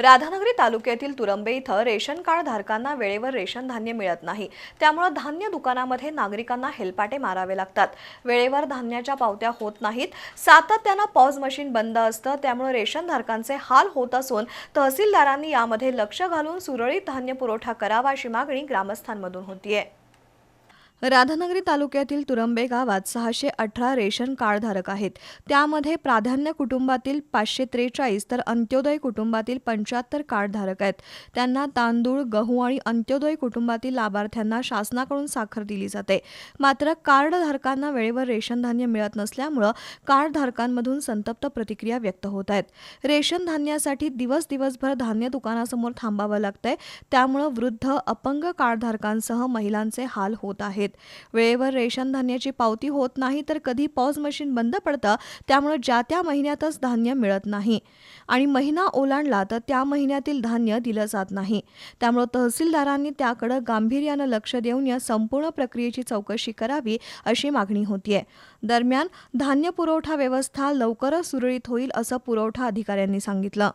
राधानगरी तालुक्यातील तुरंबे इथं ration card धारकांना वेळेवर रेशन धान्य मिळत नाही. त्यामुळे धान्य दुकानामध्ये नागरिकांना हेलपाटे मारावे लागतात. वेळेवर धान्याच्या पावत्या होत नाहीत. सातत्यानं पॉज मशीन बंद असतं. त्यामुळे रेशन धारकांचे हाल होत असून तहसीलदारांनी यामध्ये लक्ष घालून सुरळीत धान्य पुरवठा करावा अशी मागणी ग्रामस्थांमधून होतीये. राधानगरी तालुक्यातील तुरंबे गावात सहाशे अठरा रेशन कार्डधारक आहेत. त्यामध्ये प्राधान्य कुटुंबातील पाचशे त्रेचाळीस तर अंत्योदय कुटुंबातील पंच्याहत्तर कार्डधारक आहेत. त्यांना तांदूळ गहू आणि अंत्योदय कुटुंबातील लाभार्थ्यांना शासनाकडून साखर दिली जाते. मात्र कार्डधारकांना वेळेवर रेशन धान्य मिळत नसल्यामुळं कार्डधारकांमधून संतप्त प्रतिक्रिया व्यक्त होत आहेत. रेशन धान्यासाठी दिवस दिवसभर धान्य दुकानासमोर थांबावं लागतंय. त्यामुळं वृद्ध अपंग कार्डधारकांसह महिलांचे हाल होत आहेत. वेळेवर रेशन धान्याची पावती होत नाही तर कधी पॉज मशीन बंद पडतं त्यामुळे ज्या त्या महिन्यातच धान्य मिळत नाही. आणि महिना ओलांडला तर त्या महिन्यातील धान्य दिलं जात नाही. त्यामुळे तहसीलदारांनी त्याकडे गांभीर्यानं लक्ष देऊन या संपूर्ण प्रक्रियेची चौकशी करावी अशी मागणी होतीये. दरम्यान धान्य पुरवठा व्यवस्था लवकरच सुरळीत होईल असं पुरवठा अधिकाऱ्यांनी सांगितलं.